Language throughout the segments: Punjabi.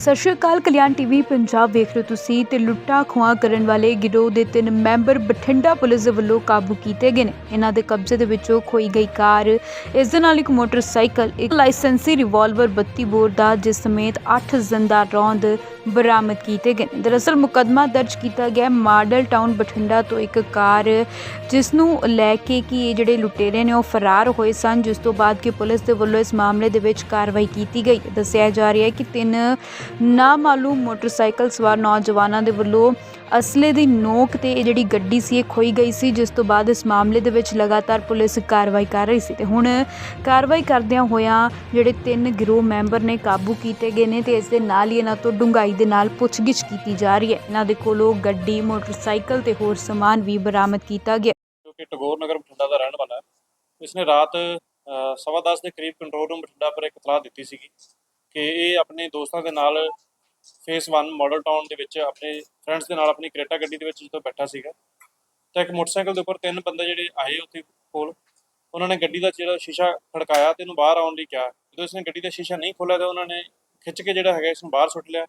ਸਤਿ ਸ਼੍ਰੀ ਅਕਾਲ, ਕਲਿਆਣ ਟੀਵੀ ਪੰਜਾਬ ਵੇਖ ਰਹੇ ਹੋ ਤੁਸੀਂ ਤੇ ਲੁੱਟਾਂ ਖੋਹਾਂ ਕਰਨ ਵਾਲੇ ਗਿਰੋਹ ਦੇ ਤਿੰਨ ਮੈਂਬਰ ਬਠਿੰਡਾ ਪੁਲਿਸ ਦੇ ਵੱਲੋਂ ਕਾਬੂ ਕੀਤੇ ਗਏ ਨੇ। ਇਹਨਾਂ ਦੇ ਕਬਜ਼ੇ ਦੇ ਵਿੱਚੋਂ ਖੋਈ ਗਈ ਕਾਰ, ਇਸ ਦੇ ਨਾਲ ਇੱਕ ਮੋਟਰਸਾਈਕਲ, ਇੱਕ ਲਾਇਸੈਂਸੀ ਰਿਵਾਲਵਰ 32 ਬੋਰ ਦਾ, ਜਿਸ ਸਮੇਤ 8 ਜ਼ਿੰਦਾ ਰੌਂਦ ਬਰਾਮਦ ਕੀਤੇ ਗਏ ਨੇ। ਦਰਅਸਲ ਮੁਕੱਦਮਾ ਦਰਜ ਕੀਤਾ ਗਿਆ ਮਾਡਲ ਟਾਊਨ ਬਠਿੰਡਾ ਤੋਂ ਇੱਕ ਕਾਰ, ਜਿਸ ਨੂੰ ਲੈ ਕੇ ਕਿ ਇਹ ਜਿਹੜੇ ਲੁਟੇਰੇ ਨੇ ਉਹ ਫਰਾਰ ਹੋਏ ਸਨ, ਜਿਸ ਤੋਂ ਬਾਅਦ ਕਿ ਪੁਲਿਸ ਦੇ ਵੱਲੋਂ ਇਸ ਮਾਮਲੇ ਦੇ ਵਿੱਚ ਕਾਰਵਾਈ ਕੀਤੀ ਗਈ। ਦੱਸਿਆ ਜਾ ਰਿਹਾ ਹੈ ਕਿ ਤਿੰਨ ਨਾਮਾਲੂਮ ਮੋਟਰਸਾਈਕਲ ਸਵਾਰ ਨੌਜਵਾਨਾਂ ਦੇ ਵੱਲੋਂ ਅਸਲੇ ਦੀ ਨੋਕ ਤੇ ਇਹ ਜਿਹੜੀ ਗੱਡੀ ਸੀ ਇਹ ਖੋਈ ਗਈ ਸੀ ਜਿਸ ਤੋਂ ਬਾਅਦ ਇਸ ਮਾਮਲੇ ਦੇ ਵਿੱਚ ਲਗਾਤਾਰ ਪੁਲਿਸ ਕਾਰਵਾਈ ਕਰ ਰਹੀ ਸੀ ਤੇ ਹੁਣ ਕਾਰਵਾਈ ਕਰਦਿਆਂ ਹੋਇਆਂ ਜਿਹੜੇ ਤਿੰਨ ਗਿਰੋਹ ਮੈਂਬਰ ਨੇ ਕਾਬੂ ਕੀਤੇ ਗਏ ਨੇ ਤੇ ਇਸ ਦੇ ਨਾਲ ਹੀ ਇਹਨਾਂ ਤੋਂ ਡੂੰਘਾਈ ਦੇ ਨਾਲ ਪੁੱਛਗਿੱਛ ਕੀਤੀ ਜਾ ਰਹੀ ਹੈ। ਇਹਨਾਂ ਦੇ ਕੋਲੋਂ ਗੱਡੀ ਮੋਟਰਸਾਈਕਲ ਤੇ ਹੋਰ ਸਮਾਨ ਵੀ ਬਰਾਮਦ ਕੀਤਾ ਗਿਆ। ਕਿ ਟਗੋਰ ਨਗਰ ਬਠਿੰਡਾ ਦਾ ਰਹਿਣ ਵਾਲਾ ਹੈ। ਇਸਨੇ ਰਾਤ ਅ, ਦਸ ਦੇ ਕਰੀਬ ਕੰਟਰੋਲ ਰੂਮ ਬਠਿੰਡਾ ਪਰ ਇੱਕ ਇਤਲਾਹ ਦਿੱਤੀ ਸੀਗੀ। ਕਿ ਇਹ ਆਪਣੇ ਦੋਸਤਾਂ ਦੇ ਨਾਲ ਫੇਸ 1 ਮਾਡਲ ਟਾਊਨ ਦੇ ਵਿੱਚ ਆਪਣੇ ਫਰੈਂਡਸ ਦੇ ਨਾਲ ਆਪਣੀ ਕਰੇਟਾ ਗੱਡੀ ਦੇ ਵਿੱਚ ਜਦੋਂ ਬੈਠਾ ਸੀਗਾ, ਤਾਂ ਇੱਕ ਮੋਟਰਸਾਈਕਲ ਦੇ ਉੱਪਰ ਤਿੰਨ ਬੰਦੇ ਜਿਹੜੇ ਆਏ ਉੱਥੇ ਕੋਲ, ਉਹਨਾਂ ਨੇ ਗੱਡੀ ਦਾ ਜਿਹੜਾ ਸ਼ੀਸ਼ਾ ਖੜਕਾਇਆ ਤੇ ਇਹਨੂੰ ਬਾਹਰ ਆਉਣ ਲਈ ਕਿਹਾ। ਜਦੋਂ ਇਸਨੇ ਗੱਡੀ ਦਾ ਸ਼ੀਸ਼ਾ ਨਹੀਂ ਖੋਲ੍ਹਿਆ ਤਾਂ ਉਹਨਾਂ ਨੇ ਖਿੱਚ ਕੇ ਜਿਹੜਾ ਹੈਗਾ ਇਸ ਨੂੰ ਬਾਹਰ ਸੁੱਟ ਲਿਆ।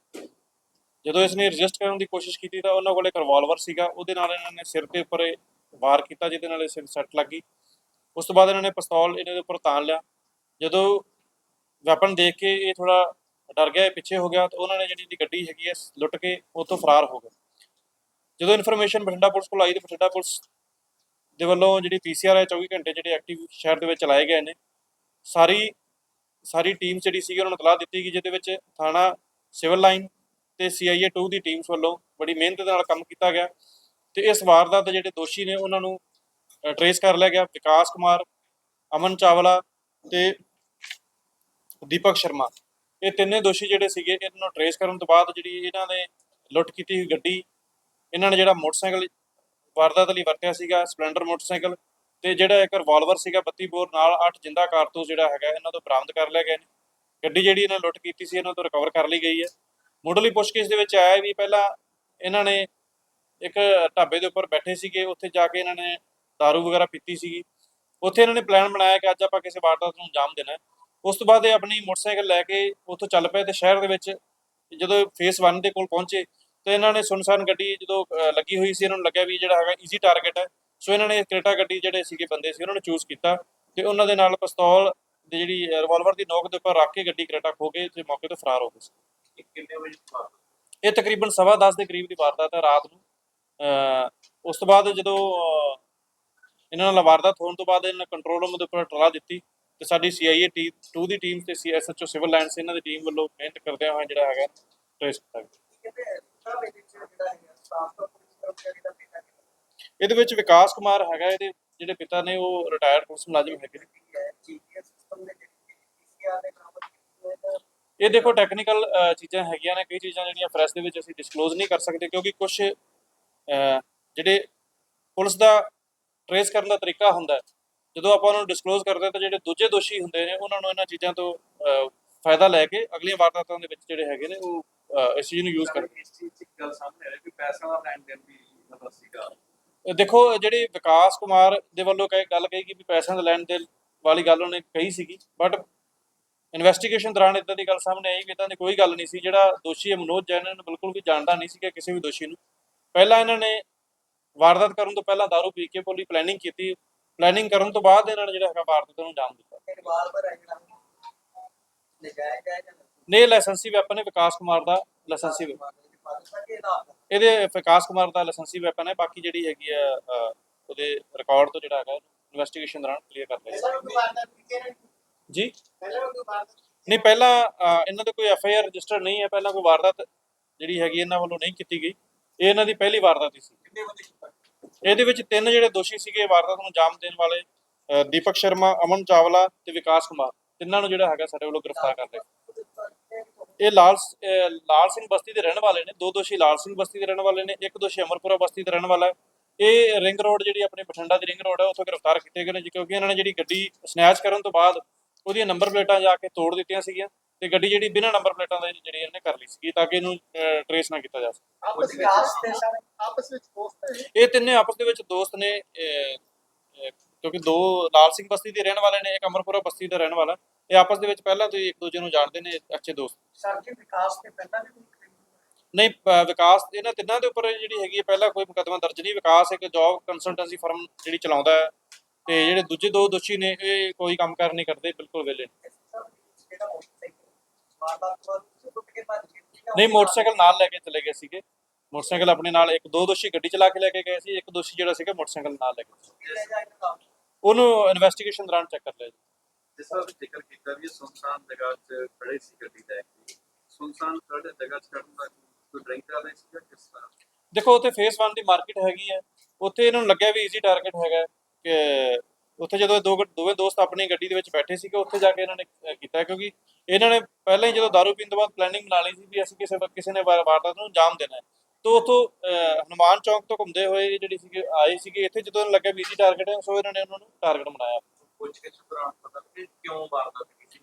ਜਦੋਂ ਇਸਨੇ ਰਜਿਸਟ ਕਰਨ ਦੀ ਕੋਸ਼ਿਸ਼ ਕੀਤੀ ਤਾਂ ਉਹਨਾਂ ਕੋਲ ਇੱਕ ਰਿਵਾਲਵਰ ਸੀਗਾ, ਉਹਦੇ ਨਾਲ ਇਹਨਾਂ ਨੇ ਸਿਰ ਦੇ ਉੱਪਰ ਵਾਰ ਕੀਤਾ, ਜਿਹਦੇ ਨਾਲ ਇਸ ਸੱਟ ਲੱਗੀ ਉਸ ਤੋਂ ਬਾਅਦ ਇਹਨਾਂ ਨੇ ਪਿਸਤੌਲ ਇਹਨਾਂ ਦੇ ਉੱਪਰ ਤਾਣ ਲਿਆ। ਜਦੋਂ ਵੈਪਨ ਦੇਖ ਕੇ ਇਹ ਥੋੜਾ ਡਰ ਗਿਆ, ਇਹ ਪਿੱਛੇ ਹੋ ਗਿਆ ਤਾਂ ਉਹਨਾਂ ਨੇ ਜਿਹੜੀ ਇਹਦੀ ਗੱਡੀ ਹੈਗੀ ਹੈ, ਲੁੱਟ ਕੇ ਉੱਥੋਂ ਫਰਾਰ ਹੋ ਗਏ। ਜਦੋਂ ਇਨਫੋਰਮੇਸ਼ਨ ਬਠਿੰਡਾ ਪੁਲਿਸ ਕੋਲ ਆਈ ਤਾਂ ਬਠਿੰਡਾ ਪੁਲਿਸ ਦੇ ਵੱਲੋਂ ਜਿਹੜੀ ਪੀਸੀਆਰ ਹੈ 24 ਘੰਟੇ ਜਿਹੜੇ ਐਕਟਿਵ ਸ਼ਹਿਰ ਦੇ ਵਿੱਚ ਚਲਾਏ ਗਏ ਨੇ। ਸਾਰੀ ਸਾਰੀ ਟੀਮ ਜਿਹੜੀ ਸੀਗੀ ਉਹਨਾਂ ਨੂੰ ਤਲਾਹ ਦਿੱਤੀ ਗਈ, ਜਿਹਦੇ ਵਿੱਚ ਥਾਣਾ ਸਿਵਲ ਲਾਈਨ ਤੇ ਸੀਆਈਏ 2 ਦੀ ਟੀਮਸ ਵੱਲੋਂ ਬੜੀ ਮਿਹਨਤ ਨਾਲ ਕੰਮ ਕੀਤਾ ਗਿਆ ਤੇ ਇਸ ਵਾਰਦਾਤ ਦੇ ਜਿਹੜੇ ਦੋਸ਼ੀ ਨੇ, ਉਹਨਾਂ ਨੂੰ ਟਰੇਸ ਕਰ ਲਿਆ ਗਿਆ। ਵਿਕਾਸ ਕੁਮਾਰ, ਅਮਨ ਚਾਵਲਾ ਤੇ ਦੀਪਕ ਸ਼ਰਮਾ। ਇਹ ਤਿੰਨੇ ਦੋਸ਼ੀ ਜਿਹੜੇ ਸੀਗੇ, ਇਹਨਾਂ ਨੂੰ ਟਰੇਸ ਕਰਨ ਤੋਂ ਬਾਅਦ ਜਿਹੜੀ ਇਹਨਾਂ ਨੇ ਲੁੱਟ ਕੀਤੀ ਹੋਈ ਗੱਡੀ, ਇਹਨਾਂ ਨੇ ਜਿਹੜਾ ਮੋਟਰਸਾਈਕਲ ਵਾਰਦਾਤ ਲਈ ਵਰਤਿਆ ਸੀਗਾ, ਸਪਲੈਂਡਰ ਮੋਟਰਸਾਈਕਲ ਤੇ ਜਿਹੜਾ ਇੱਕ ਰਿਵਾਲਵਰ ਸੀਗਾ 32 ਬੋਰ ਨਾਲ 8 ਜਿੰਦਾ ਕਾਰਤੂਸ ਜਿਹੜਾ ਹੈਗਾ, ਇਹਨਾਂ ਤੋਂ ਬਰਾਮਦ ਕਰ ਲਿਆ ਗਿਆ ਨੇ। ਗੱਡੀ ਜਿਹੜੀ ਇਹਨਾਂ ਲੁੱਟ ਕੀਤੀ ਸੀ, ਇਹਨਾਂ ਤੋਂ ਰਿਕਵਰ ਕਰ ਲਈ ਗਈ ਹੈ। ਮੁੱਢਲੀ ਪੁੱਛਗਿੱਛ ਦੇ ਵਿੱਚ ਆਇਆ ਵੀ ਪਹਿਲਾਂ ਇਹਨਾਂ ਨੇ ਇੱਕ ਢਾਬੇ ਦੇ ਉੱਪਰ ਬੈਠੇ ਸੀਗੇ, ਉੱਥੇ ਜਾ ਕੇ ਇਹਨਾਂ ਨੇ दारू ਵਗੈਰਾ ਪੀਤੀ ਸੀਗੀ। ਉੱਥੇ ਇਹਨਾਂ ਨੇ ਪਲਾਨ ਬਣਾਇਆ ਕਿ ਅੱਜ ਆਪਾਂ ਕਿਸੇ ਵਾਰਦਾਤ ਨੂੰ ਅੰਜਾਮ ਦੇਣਾ ਹੈ। ਉਸ ਤੋਂ ਬਾਅਦ ਇਹ ਆਪਣੀ ਮੋਟਰਸਾਈਕਲ ਲੈ ਕੇ ਉੱਥੋਂ ਚੱਲ ਪਏ ਤੇ ਸ਼ਹਿਰ ਦੇ ਵਿੱਚ ਜਦੋਂ ਫੇਸ 1 ਦੇ ਕੋਲ ਪਹੁੰਚੇ ਤੇ ਇਹਨਾਂ ਨੇ ਸੁਨਸਾਨ ਗੱਡੀ ਜਦੋਂ ਲੱਗੀ ਹੋਈ ਸੀ ਇਹਨਾਂ ਨੂੰ ਲੱਗਿਆ ਵੀ ਜਿਹੜਾ ਹੈਗਾ ਈਜ਼ੀ ਟਾਰਗੇਟ ਹੈ। ਸੋ ਇਹਨਾਂ ਨੇ ਕ੍ਰੇਟਾ ਗੱਡੀ ਜਿਹੜੇ ਸੀਗੇ ਬੰਦੇ ਸੀ ਉਹਨਾਂ ਨੂੰ ਚੂਜ਼ ਕੀਤਾ ਤੇ ਉਹਨਾਂ ਦੇ ਨਾਲ ਪਿਸਤੌਲ ਦੀ ਜਿਹੜੀ ਰਿਵਾਲਵਰ ਦੀ ਨੋਕ ਦੇ ਉੱਪਰ ਰੱਖ ਕੇ ਗੱਡੀ ਕ੍ਰੇਟਾ ਖੋ ਕੇ ਤੇ ਮੌਕੇ ਤੋਂ ਫਰਾਰ ਹੋ ਗਏ ਸੀ। ਕਿੰਨੇ ਵਜੇ ਬਾਅਦ ਇਹ ਤਕਰੀਬਨ ਸਵਾ ਦਸ ਦੇ ਕਰੀਬ ਦੀ ਵਾਰਦਾਤ ਹੈ ਰਾਤ ਨੂੰ। ਉਸ ਤੋਂ ਬਾਅਦ ਜਦੋਂ ਇਹਨਾਂ ਨਾਲ ਵਾਰਦਾਤ ਹੋਣ ਤੋਂ ਬਾਅਦ ਇਹਨਾਂ ਕੰਟਰੋਲ ਰੂਮ ਦੇ ਉੱਪਰ ਟਰਾ ਦਿੱਤੀ ਤੇ ਸਾਡੀ ਸੀਆਈਏ ਟੀ 2 ਦੀ ਟੀਮ ਤੇ ਸੀਐਸਐਚਓ ਸਿਵਲ ਲਾਈਨਸ ਇਹਨਾਂ ਦੀ ਟੀਮ ਵੱਲੋਂ ਮਿਹਨਤ ਕਰਦਿਆਂ ਹੋਇਆ ਜਿਹੜਾ ਹੈਗਾ ਟ੍ਰੇਸ ਕੀਤਾ ਇਹਦੇ ਵਿੱਚ ਵਿਕਾਸ ਕੁਮਾਰ ਹੈਗਾ, ਇਹਦੇ ਜਿਹੜੇ ਪਿਤਾ ਨੇ ਉਹ ਰਿਟਾਇਰਡ ਪੁਲਿਸ ਮੁਲਾਜ਼ਮ ਹੈਗੇ ਇਹ ਦੇਖੋ ਟੈਕਨੀਕਲ ਚੀਜ਼ਾਂ ਹੈਗੀਆਂ ਨੇ, ਕਈ ਚੀਜ਼ਾਂ ਜਿਹੜੀਆਂ ਪ੍ਰੈਸ ਦੇ ਵਿੱਚ ਅਸੀਂ ਡਿਸਕਲੋਜ਼ ਨਹੀਂ ਕਰ ਸਕਦੇ ਕਿਉਂਕਿ ਕੁਝ ਜਿਹੜੇ ਪੁਲਿਸ ਦਾ ਟਰੇਸ ਕਰਨ ਦਾ ਤਰੀਕਾ ਹੁੰਦਾ ਹੈ ਜਦੋਂ ਆਪਾਂ ਉਹਨੂੰ ਡਿਸਕਲੋਜ਼ ਕਰਦੇ ਹਾਂ ਤਾਂ ਜਿਹੜੇ ਦੂਜੇ ਦੋਸ਼ੀ ਹੁੰਦੇ ਨੇ ਉਹਨਾਂ ਨੂੰ ਇਹਨਾਂ ਚੀਜ਼ਾਂ ਤੋਂ ਫਾਇਦਾ ਲੈ ਕੇ ਅਗਲੀਆਂ ਵਾਰਦਾਤਾਂ ਦੇ ਵਿੱਚ ਜਿਹੜੇ ਹੈਗੇ ਨੇ ਉਹ ਇਸ ਚੀਜ਼ ਨੂੰ ਯੂਜ਼ ਕਰਦੇ ਇਸ ਚੀਜ਼ ਦੀ ਗੱਲ ਸਾਹਮਣੇ ਆ ਰਹੀ ਕਿ ਪੈਸਾ ਦਾ ਲੈਣ ਦੇਣ ਵੀ ਮਤਲਬ ਸੀਗਾ। ਦੇਖੋ ਜਿਹੜੀ ਵਿਕਾਸ ਕੁਮਾਰ ਦੇ ਵੱਲੋਂ ਕਹੇ ਗੱਲ ਕਹੀ ਕਿ ਵੀ ਪੈਸਿਆਂ ਦਾ ਲੈਣ ਦੇਣ ਵਾਲੀ ਗੱਲ ਉਹਨੇ ਕਹੀ ਸੀਗੀ ਬਟ ਇਨਵੈਸਟੀਗੇਸ਼ਨ ਦੌਰਾਨ ਇਦਾਂ ਦੀ ਗੱਲ ਸਾਹਮਣੇ ਆਈ ਕਿ ਇਦਾਂ ਦੀ ਕੋਈ ਗੱਲ ਨਹੀਂ ਸੀ। ਜਿਹੜਾ ਦੋਸ਼ੀ ਹੈ ਮਨੋਜ ਜੈਨ ਨੂੰ ਬਿਲਕੁਲ ਵੀ ਜਾਣਦਾ ਨਹੀਂ ਸੀਗਾ ਕਿਸੇ ਵੀ ਦੋਸ਼ੀ ਨੂੰ। ਪਹਿਲਾਂ ਇਹਨਾਂ ਨੇ ਵਾਰਦਾਤ ਕਰਨ ਤੋਂ ਪਹਿਲਾਂ दारू ਪੀ ਕੇ ਪੂਰੀ ਪਲੈਨਿੰਗ ਕੀਤੀ ਪਲੈਨਿੰਗ ਕਰਨ ਤੋਂ ਬਾਅਦ ਇਹਨਾਂ ਨੇ ਜਿਹੜਾ ਹੈਗਾ ਵਾਰਦਾਤ ਨੂੰ ਅੰਜਾਮ ਦਿੱਤਾ। ਰਿਵਾਲਵਰ ਹੈ ਜਿਹੜਾ ਨਜਾਇਜ਼ ਹੈ ਜਾਂ ਨੇ ਲਾਇਸੈਂਸੀ ਵੈਪਨ ਹੈ ਵਿਕਾਸ ਕੁਮਾਰ ਦਾ ਲਾਇਸੈਂਸੀ ਦੇ ਦਾ ਇਹਦੇ ਵਿਕਾਸ ਕੁਮਾਰ ਦਾ ਲਾਇਸੈਂਸੀ ਵੈਪਨ ਹੈ ਬਾਕੀ ਜਿਹੜੀ ਹੈਗੀ ਆ ਉਹਦੇ ਰਿਕਾਰਡ ਤੋਂ ਜਿਹੜਾ ਹੈਗਾ ਇਨਵੈਸਟੀਗੇਸ਼ਨ ਦੌਰਾਨ ਕਲੀਅਰ ਕਰ ਲਿਆ ਜੀ? ਨਹੀਂ ਪਹਿਲਾਂ ਇਹਨਾਂ ਤੇ ਕੋਈ ਐਫ ਆਈ ਆਰ ਰਜਿਸਟਰ ਨਹੀਂ ਹੈ ਪਹਿਲਾਂ ਕੋਈ ਵਾਰਦਾਤ ਜਿਹੜੀ ਹੈਗੀ ਇਹਨਾਂ ਵੱਲੋਂ ਨਹੀਂ ਕੀਤੀ ਗਈ। ਇਹ ਇਹਨਾਂ ਦੀ ਪਹਿਲੀ ਵਾਰਦਾਤ ਹੀ ਸੀ। ਕਿੰਨੇ ਕੀਤਾ ਇਹਦੇ ਵਿੱਚ ਤਿੰਨ ਜਿਹੜੇ ਦੋਸ਼ੀ ਸੀਗੇ ਵਾਰਦਾਤ ਨੂੰ ਅੰਜਾਮ ਦੇਣ ਵਾਲੇ ਅਹ, ਦੀਪਕ ਸ਼ਰਮਾ ਅਮਨ ਚਾਵਲਾ ਤੇ ਵਿਕਾਸ ਕੁਮਾਰ। ਤਿੰਨਾਂ ਨੂੰ ਜਿਹੜਾ ਹੈਗਾ ਸਾਡੇ ਵੱਲੋਂ ਗ੍ਰਿਫਤਾਰ ਕਰ ਲਿਆ। ਇਹ ਲਾਲ ਲਾਲ ਸਿੰਘ ਬਸਤੀ ਦੇ ਰਹਿਣ ਵਾਲੇ ਨੇ। ਦੋ ਦੋਸ਼ੀ ਲਾਲ ਸਿੰਘ ਬਸਤੀ ਦੇ ਰਹਿਣ ਵਾਲੇ ਨੇ। ਇੱਕ ਦੋਸ਼ੀ ਅਮਰਪੁਰਾ ਬਸਤੀ ਦਾ ਰਹਿਣ ਵਾਲਾ ਹੈ। ਇਹ ਰਿੰਗ ਰੋਡ ਜਿਹੜੀ ਆਪਣੇ ਬਠਿੰਡਾ ਦੀ ਰਿੰਗ ਰੋਡ ਹੈ ਉੱਥੋਂ ਗ੍ਰਿਫਤਾਰ ਕੀਤੇ ਗਏ ਨੇ ਕਿਉਂਕਿ ਇਹਨਾਂ ਨੇ ਜਿਹੜੀ ਗੱਡੀ ਸਨੈਚ ਕਰਨ ਤੋਂ ਬਾਅਦ ਉਹਦੀਆਂ ਨੰਬਰ ਪਲੇਟਾਂ ਜਾ ਕੇ ਤੋੜ ਦਿੱਤੀਆਂ ਸੀਗੀਆਂ। ਤੇ ਗੱਡੀ ਜਿਹੜੀ ਬਿਨਾਂ ਨੰਬਰ ਪਲੇਟਾਂ ਦੇ ਜਿਹੜੀ ਇਹਨੇ ਕਰ ਲਈ ਸੀਗੀ ਤਾਂ ਕਿ ਇਹਨੂੰ ਟਰੇਸ ਨਾ ਕੀਤਾ ਜਾ ਸਕੇ। ਆਪਸ ਵਿੱਚ ਆਪਸ ਵਿੱਚ ਦੋਸਤ ਹੈ ਇਹ? ਤਿੰਨੇ ਆਪਸ ਦੇ ਵਿੱਚ ਦੋਸਤ ਨੇ ਕਿਉਂਕਿ ਦੋ ਲਾਲ ਸਿੰਘ ਬਸਤੀ ਦੇ ਰਹਿਣ ਵਾਲੇ ਨੇ ਇੱਕ ਅਮਰਪੁਰਾ ਬਸਤੀ ਦਾ ਰਹਿਣ ਵਾਲਾ। ਇਹ ਆਪਸ ਦੇ ਵਿੱਚ ਪਹਿਲਾਂ ਤੋਂ ਹੀ ਇੱਕ ਦੂਜੇ ਨੂੰ ਜਾਣਦੇ ਨੇ ਅੱਛੇ ਦੋਸਤ। ਸਰ ਜੀ ਵਿਕਾਸ ਤੇ ਪਹਿਲਾਂ ਵੀ ਨਹੀਂ ਵਿਕਾਸ ਇਹਨਾਂ ਤਿੰਨਾਂ ਦੇ ਉੱਪਰ ਜਿਹੜੀ ਹੈਗੀ ਪਹਿਲਾਂ ਕੋਈ ਮੁਕੱਦਮਾ ਦਰਜ ਨਹੀਂ। ਵਿਕਾਸ ਇੱਕ ਜੌਬ ਕੰਸਲਟੈਂਸੀ ਫਰਮ ਜਿਹੜੀ ਚਲਾਉਂਦਾ ਹੈ। ਤੇ ਜਿਹੜੇ ਦੂਜੇ ਦੋ ਦੋਸ਼ੀ ਨੇ ਇਹ ਕੋਈ ਕੰਮ ਕਾਰ ਨਹੀਂ ਕਰਦੇ ਬਿਲਕੁਲ ਵਿਹਲੇ ਨੇ। ਸਰ ਜਿਹੜਾ ਮੋਟਰਸਾਈਕਲ ਵਾਰਦਾਤ ਤੋਂ ਬਾਅਦ ਤੁਸੀਂ ਟੁੱਟ ਕੇ ਭੱਜ ਗਏ ਸੀ ਜਾਂ ਨਹੀਂ ਮੋਟਰਸਾਈਕਲ ਨਾਲ ਲੈ ਕੇ ਚਲੇ ਗਏ ਸੀਗੇ। ਮੋਟਰਸਾਈਕਲ ਆਪਣੇ ਨਾਲ ਇੱਕ ਦੋ ਦੋਸ਼ੀ ਗੱਡੀ ਚਲਾ ਕੇ ਲੈ ਕੇ ਗਏ ਸੀ ਇੱਕ ਦੋਸ਼ੀ ਜਿਹੜਾ ਸੀਗਾ ਮੋਟਰਸਾਈਕਲ ਨਾਲ ਲੈ ਕੇ ਉਹਨੂੰ ਇਨਵੈਸਟੀਗੇਸ਼ਨ ਦੌਰਾਨ ਚੈੱਕ ਕਰ ਲਿਆ ਜੀ। ਜਿਸ ਤਰ੍ਹਾਂ ਤੁਸੀਂ ਜ਼ਿਕਰ ਕੀਤਾ ਵੀ ਇਹ ਸੁਨਸਾਨ ਜਗ੍ਹਾ 'ਚ ਖੜੇ ਸੀ ਗੱਡੀ ਲੈ ਕੇ ਸੁਨਸਾਨ ਖੜੇ ਜਗ੍ਹਾ 'ਚ ਖੜਨ ਦਾ ਕੋਈ ਡਰਿੰਕ ਕਰ ਰਹੇ ਸੀ ਜਾਂ ਕਿਸ ਤਰ੍ਹਾਂ? ਦੇਖੋ ਉੱਥੇ ਫੇਸ 1 ਦੀ ਮਾਰਕੀਟ ਹੈਗੀ ਹੈ। ਉੱਥੇ ਇਹਨਾਂ ਨੂੰ ਲੱਗਿਆ ਵੀ ਈਜ਼ੀ ਟਾਰਗੇਟ ਹੈਗਾ ਕਿ ਉੱਥੇ ਜਦੋਂ ਦੋ ਦੋਵੇਂ ਦੋਸਤ ਆਪਣੀ ਗੱਡੀ ਦੇ ਵਿੱਚ ਬੈਠੇ ਸੀਗੇ ਉੱਥੇ ਜਾ ਕੇ ਇਹਨਾਂ ਨੇ ਕੀਤਾ ਕਿਉਂਕਿ ਇਹਨਾਂ ਨੇ ਪਹਿਲਾਂ ਹੀ ਜਦੋਂ ਦਾਰੂ ਪੀਣ ਤੋਂ ਬਾਅਦ ਪਲੈਨਿੰਗ ਬਣਾ ਲਈ ਸੀ ਵੀ ਅਸੀਂ ਕਿਸੇ ਕਿਸੇ ਨੇ ਵਾਰ- ਵਾਰਦਾਤ ਨੂੰ ਅੰਜਾਮ ਦੇਣਾ ਹੈ ਤੋਂ ਉਥੋਂ ਹਨੂਮਾਨ ਚੌਕ ਤੋਂ ਘੁੰਮਦੇ ਹੋਏ ਜਿਹੜੀ ਸੀਗੇ ਆਏ ਸੀਗੇ ਇੱਥੇ ਜਦੋਂ ਇਹਨਾਂ ਨੂੰ ਲੱਗਿਆ ਵੀ ਟਾਰਗੇਟ ਹੈ ਸੋ ਇਹਨਾਂ ਨੇ ਉਹਨਾਂ ਨੂੰ ਟਾਰਗੇਟ ਬਣਾਇਆ। ਕੁਝ ਇਸ ਦੌਰਾਨ ਪਤਾ ਕਿ ਕਿਉਂ ਵਾਰਦਾਤ ਕੀਤੀ।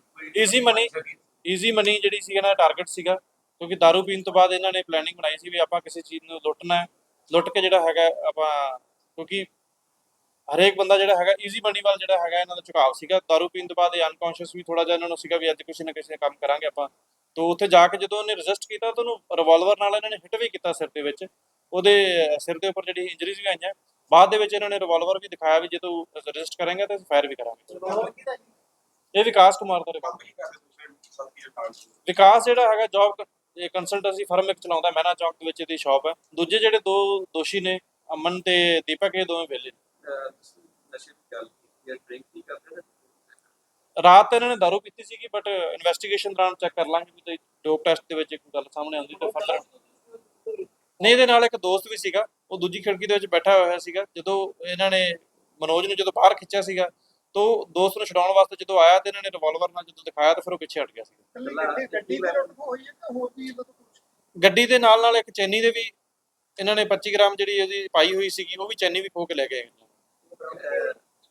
ਈਜ਼ੀ ਮਨੀ ਜਿਹੜੀ ਸੀ ਇਹਨਾਂ ਦਾ ਟਾਰਗੇਟ ਸੀਗਾ ਕਿਉਂਕਿ ਦਾਰੂ ਪੀਣ ਤੋਂ ਬਾਅਦ ਇਹਨਾਂ ਨੇ ਪਲੈਨਿੰਗ ਬਣਾਈ ਸੀ ਵੀ ਆਪਾਂ ਕਿਸੇ ਚੀਜ਼ ਨੂੰ ਲੁੱਟਣਾ ਹੈ। ਲੁੱਟ ਕੇ ਜਿਹੜਾ ਹੈਗਾ ਆਪਾਂ ਕਿਉਂਕਿ ਹਰੇਕ ਬੰਦਾ ਜਿਹੜਾ ਹੈਗਾ ਈਜ਼ੀ ਮਨੀ ਵੱਲ ਜਿਹੜਾ ਹੈਗਾ, ਇਹਨਾਂ ਦਾ ਝੁਕਾਅ ਸੀਗਾ। ਦਾਰੂ ਪੀਣ ਤੋਂ ਬਾਅਦ ਇਹ ਅਨਕੌਂਸ਼ੀਅਸ ਵੀ ਥੋੜਾ ਜਿਹਾ ਇਹਨਾਂ ਨੂੰ ਸੀਗਾ ਵੀ ਅੱਜ ਕਿਸੇ ਨਾ ਕਿਸੇ ਕੰਮ ਕਰਾਂਗੇ ਆਪਾਂ। ਤੋਂ ਉੱਥੇ ਜਾ ਕੇ ਜਦੋਂ ਉਹਨੇ ਰੈਜ਼ਿਸਟ ਕੀਤਾ, ਤਾਂ ਉਹਨੂੰ ਰਿਵਾਲਵਰ ਨਾਲ ਇਹਨਾਂ ਨੇ ਹਿੱਟ ਵੀ ਕੀਤਾ ਸਿਰ ਦੇ ਵਿੱਚ। ਉਹਦੇ ਸਿਰ ਦੇ ਉੱਪਰ ਜਿਹੜੀ ਇੰਜਰੀਜ਼ ਵੀ ਆਈਆਂ। ਬਾਅਦ ਦੇ ਵਿੱਚ ਇਹਨਾਂ ਨੇ ਰਿਵਾਲਵਰ ਵੀ ਦਿਖਾਇਆ ਵੀ ਜੇ ਰੈਜ਼ਿਸਟ ਕਰੇਂਗਾ ਤਾਂ ਫਾਇਰ ਵੀ ਕਰਾਂਗੇ। ਇਹ ਵਿਕਾਸ ਕੁਮਾਰ ਦਾ ਵਿਕਾਸ ਜਿਹੜਾ ਹੈਗਾ ਜੌਬ ਕੰਸਲਟੈਂਸੀ ਫਰਮ ਇੱਕ ਚਲਾਉਂਦਾ ਮੈਨਾ ਚੌਕ ਦੇ ਵਿੱਚ ਇਹਦੀ ਸ਼ਾਪ ਹੈ। ਦੂਜੇ ਜਿਹੜੇ ਦੋ ਦੋਸ਼ੀ ਨੇ, ਅਮਨ ਤੇ ਦੀਪਕ, ਇਹ ਦੋਵੇਂ ਵੇਲੇ ਨੇ। ਤੁਸੀਂ ਨਸ਼ੇ ਦੀ ਗੱਲ ਕੀਤੀ ਹੈ ਡਰਿੰਕ ਨਹੀਂ ਕਰਦੇ ਨੇ ਰਾਤ ਇਹਨਾਂ ਨੇ ਦਾਰੂ ਪੀਤੀ ਸੀਗੀ ਬਟ ਇਨਵੈਸਟੀਗੇਸ਼ਨ ਦੌਰਾਨ ਚੈੱਕ ਕਰ ਲਾਂਗੇ ਵੀ ਤੇ ਡੋਪ ਟੈਸਟ ਦੇ ਵਿੱਚ ਇੱਕ ਗੱਲ ਸਾਹਮਣੇ ਆਉਂਦੀ ਤਾਂ ਫਰਦਰ ਨਹੀਂ ਇਹਦੇ ਨਾਲ ਇੱਕ ਦੋਸਤ ਵੀ ਸੀਗਾ ਉਹ ਦੂਜੀ ਖਿੜਕੀ ਦੇ ਵਿੱਚ ਬੈਠਾ ਹੋਇਆ ਸੀਗਾ ਜਦੋਂ ਇਹਨਾਂ ਨੇ ਮਨੋਜ ਨੂੰ ਜਦੋਂ ਬਾਹਰ ਖਿੱਚਿਆ ਸੀਗਾ ਤੋਂ ਦੋਸਤ ਨੂੰ ਛਡਾਉਣ ਵਾਸਤੇ ਜਦੋਂ ਆਇਆ ਤੇ ਇਹਨਾਂ ਨੇ ਰਿਵਾਲਵਰ ਨਾਲ ਜਦੋਂ ਦਿਖਾਇਆ ਤਾਂ ਫਿਰ ਉਹ ਪਿੱਛੇ ਹਟ ਗਿਆ ਸੀ ਇਕੱਲੀ ਗੱਡੀ ਦਾ ਇਹਦਾ ਨਾਲ ਨਾਲ ਇੱਕ ਚੈਨੀ ਦੇ ਵੀ ਇਹਨਾਂ ਨੇ 25 ਗ੍ਰਾਮ ਜਿਹੜੀ ਉਹਦੀ ਪਾਈ ਹੋਈ ਸੀਗੀ ਉਹ ਵੀ ਚੈਨੀ ਵੀ ਖੋ ਕੇ ਲੈ ਗਏ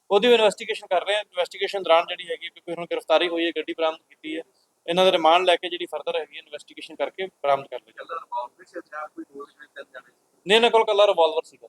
ਉਹਦੀ ਇਨਵੈਸਟੀਗੇਸ਼ਨ ਕਰ ਰਹੇ ਆ ਇਨਵੈਸਟੀਗੇਸ਼ਨ ਦੌਰਾਨ ਜਿਹੜੀ ਹੈਗੀ ਕਿਉਂਕਿ ਹੁਣ ਗ੍ਰਿਫਤਾਰੀ ਹੋਈ ਹੈ ਗੱਡੀ ਬਰਾਮਦ ਕੀਤੀ ਹੈ। ਇਹਨਾਂ ਦਾ ਰਿਮਾਂਡ ਲੈ ਕੇ ਜਿਹੜੀ ਫਰਦਰ ਹੈਗੀ ਇਨਵੈਸਟੀਗੇਸ਼ਨ ਕਰਕੇ ਬਰਾਮਦ ਕਰ ਲਈ ਕੱਲਾ ਰਿਵਾਲਵਰ ਸੀ ਜਾਂ ਕੋਈ ਹੋਰ ਵੀ ਤਿੰਨ ਜਾਣੇ ਸੀ ਨੇ ਇਹਨਾਂ ਕੋਲ ਕੱਲਾ ਰਿਵਾਲਵਰ ਸੀਗਾ।